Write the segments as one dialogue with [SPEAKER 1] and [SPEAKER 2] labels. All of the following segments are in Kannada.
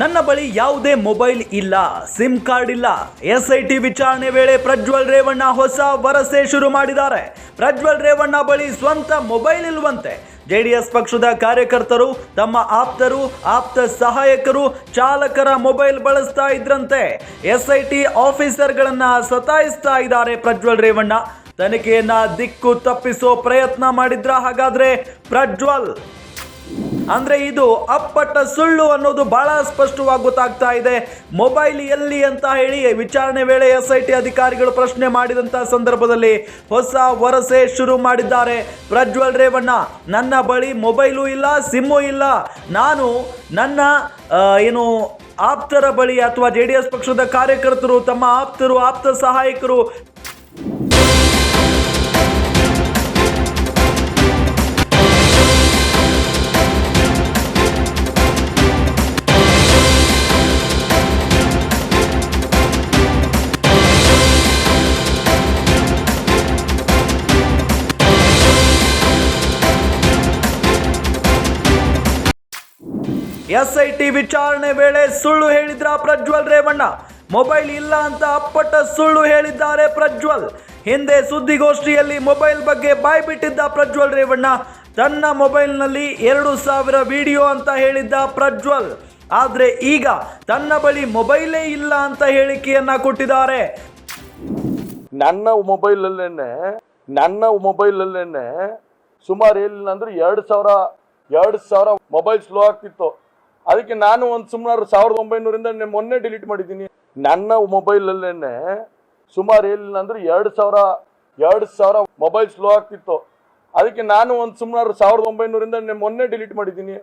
[SPEAKER 1] ನನ್ನ ಬಳಿ ಯಾವುದೇ ಮೊಬೈಲ್ ಇಲ್ಲ, ಸಿಮ್ ಕಾರ್ಡ್ ಇಲ್ಲ. ಎಸ್ ಐ ಟಿ ವಿಚಾರಣೆ ವೇಳೆ ಪ್ರಜ್ವಲ್ ರೇವಣ್ಣ ಹೊಸ ವರಸೆ ಶುರು ಮಾಡಿದ್ದಾರೆ. ಪ್ರಜ್ವಲ್ ರೇವಣ್ಣ ಬಳಿ ಸ್ವಂತ ಮೊಬೈಲ್ ಇಲ್ವಂತೆ. ಜೆಡಿಎಸ್ ಪಕ್ಷದ ಕಾರ್ಯಕರ್ತರು, ತಮ್ಮ ಆಪ್ತರು, ಆಪ್ತ ಸಹಾಯಕರು, ಚಾಲಕರ ಮೊಬೈಲ್ ಬಳಸ್ತಾ ಇದ್ರಂತೆ. ಎಸ್ ಐ ಟಿ ಆಫೀಸರ್ಗಳನ್ನ ಸತಾಯಿಸ್ತಾ ಇದ್ದಾರೆ ಪ್ರಜ್ವಲ್ ರೇವಣ್ಣ. ತನಿಖೆಯನ್ನ ದಿಕ್ಕು ತಪ್ಪಿಸೋ ಪ್ರಯತ್ನ ಮಾಡಿದ್ರ ಹಾಗಾದ್ರೆ ಪ್ರಜ್ವಲ್ ಅಂದ್ರೆ ಇದು ಅಪ್ಪಟ್ಟ ಸುಳ್ಳು ಅನ್ನೋದು ಬಹಳ ಸ್ಪಷ್ಟವಾಗಿ ಗೊತ್ತಾಗ್ತಾ ಇದೆ. ಮೊಬೈಲ್ ಎಲ್ಲಿ ಅಂತ ಹೇಳಿ ವಿಚಾರಣೆ ವೇಳೆ ಎಸ್ ಐ ಟಿ ಅಧಿಕಾರಿಗಳು ಪ್ರಶ್ನೆ ಮಾಡಿದಂತ ಸಂದರ್ಭದಲ್ಲಿ ಹೊಸ ವರಸೆ ಶುರು ಮಾಡಿದ್ದಾರೆ. ಪ್ರಜ್ವಲ್ ರೇವಣ್ಣ, ನನ್ನ ಬಳಿ ಮೊಬೈಲು ಇಲ್ಲ, ಸಿಮ್ಮು ಇಲ್ಲ. ನಾನು ನನ್ನ ಏನು ಆಪ್ತರ ಬಳಿ ಅಥವಾ ಜೆ ಡಿ ಎಸ್ ಪಕ್ಷದ ಕಾರ್ಯಕರ್ತರು, ತಮ್ಮ ಆಪ್ತರು, ಆಪ್ತ ಸಹಾಯಕರು ಎಸ್ ಐ ಟಿ ವಿಚಾರಣೆ ವೇಳೆ ಸುಳ್ಳು ಹೇಳಿದ್ರ ಪ್ರಜ್ವಲ್ ರೇವಣ್ಣ. ಮೊಬೈಲ್ ಇಲ್ಲ ಅಂತ ಅಪ್ಪಟ ಸುಳ್ಳು ಹೇಳಿದ್ದಾರೆ ಪ್ರಜ್ವಲ್. ಹಿಂದೆ ಸುದ್ದಿಗೋಷ್ಠಿಯಲ್ಲಿ ಮೊಬೈಲ್ ಬಗ್ಗೆ ಬಾಯ್ ಬಿಟ್ಟಿದ್ದ ಪ್ರಜ್ವಲ್ ರೇವಣ್ಣ, ತನ್ನ ಮೊಬೈಲ್ನಲ್ಲಿ ಎರಡು ಸಾವಿರ ವಿಡಿಯೋ ಅಂತ ಹೇಳಿದ್ದ ಪ್ರಜ್ವಲ್. ಆದರೆ ಈಗ ತನ್ನ ಬಳಿ ಮೊಬೈಲೇ ಇಲ್ಲ ಅಂತ ಹೇಳಿಕೆಯನ್ನ ಕೊಟ್ಟಿದ್ದಾರೆ.
[SPEAKER 2] ನನ್ನ ಮೊಬೈಲಲ್ಲೇನೆ ನನ್ನ ಮೊಬೈಲಲ್ಲೇನೆ ಸುಮಾರು ಏನಿಲ್ಲ ಅಂದ್ರೆ ಎರಡು ಸಾವಿರ ಎರಡು ಸಾವಿರ ಮೊಬೈಲ್ ಸ್ಲೋ ಆಗ್ತಿತ್ತು. ಅದಕ್ಕೆ ನಾನು ಒಂದು ಸುಮಾರು ಸಾವಿರದ ಒಂಬೈನೂರಿಂದ ಮೊನ್ನೆ ಡಿಲೀಟ್ ಮಾಡಿದ್ದೀನಿ. ನನ್ನ ಮೊಬೈಲಲ್ಲೇನೆ ಸುಮಾರು ಏನಿಲ್ಲ ಅಂದ್ರೆ ಎರಡು ಸಾವಿರ ಎರಡು ಸಾವಿರ ಮೊಬೈಲ್ ಸ್ಲೋ ಆಗ್ತಿತ್ತು. ಅದಕ್ಕೆ ನಾನು ಒಂದು ಸುಮಾರು ಸಾವಿರದ ಒಂಬೈನೂರಿಂದ ಮೊನ್ನೆ ಡಿಲೀಟ್ ಮಾಡಿದ್ದೀನಿ.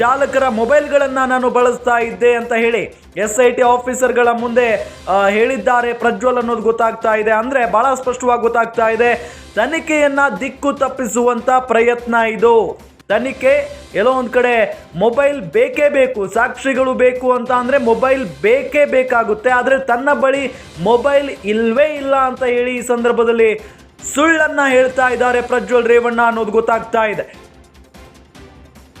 [SPEAKER 1] ಚಾಲಕರ ಮೊಬೈಲ್ಗಳನ್ನು ನಾನು ಬಳಸ್ತಾ ಇದ್ದೆ ಅಂತ ಹೇಳಿ ಎಸ್ ಐ ಟಿ ಆಫೀಸರ್ಗಳ ಮುಂದೆ ಹೇಳಿದ್ದಾರೆ. ಪ್ರಜ್ವಲ್ ಅನ್ನೋದು ಗೊತ್ತಾಗ್ತಾ ಇದೆ. ಅಂದ್ರೆ ಬಹಳ ಸ್ಪಷ್ಟವಾಗಿ ಗೊತ್ತಾಗ್ತಾ ಇದೆ, ತನಿಖೆಯನ್ನ ದಿಕ್ಕು ತಪ್ಪಿಸುವಂತ ಪ್ರಯತ್ನ ಇದು. ತನಿಖೆ, ಎಲ್ಲೋ ಒಂದು ಕಡೆ ಮೊಬೈಲ್ ಬೇಕೇ ಬೇಕು, ಸಾಕ್ಷಿಗಳು ಬೇಕು ಅಂತ ಅಂದರೆ ಮೊಬೈಲ್ ಬೇಕೇ ಬೇಕಾಗುತ್ತೆ, ಆದರೆ ತನ್ನ ಬಳಿ ಮೊಬೈಲ್ ಇಲ್ವೇ ಇಲ್ಲ ಅಂತ ಹೇಳಿ ಈ ಸಂದರ್ಭದಲ್ಲಿ ಸುಳ್ಳನ್ನು ಹೇಳ್ತಾ ಇದ್ದಾರೆ ಪ್ರಜ್ವಲ್ ರೇವಣ್ಣ ಅನ್ನೋದು ಗೊತ್ತಾಗ್ತಾ ಇದೆ.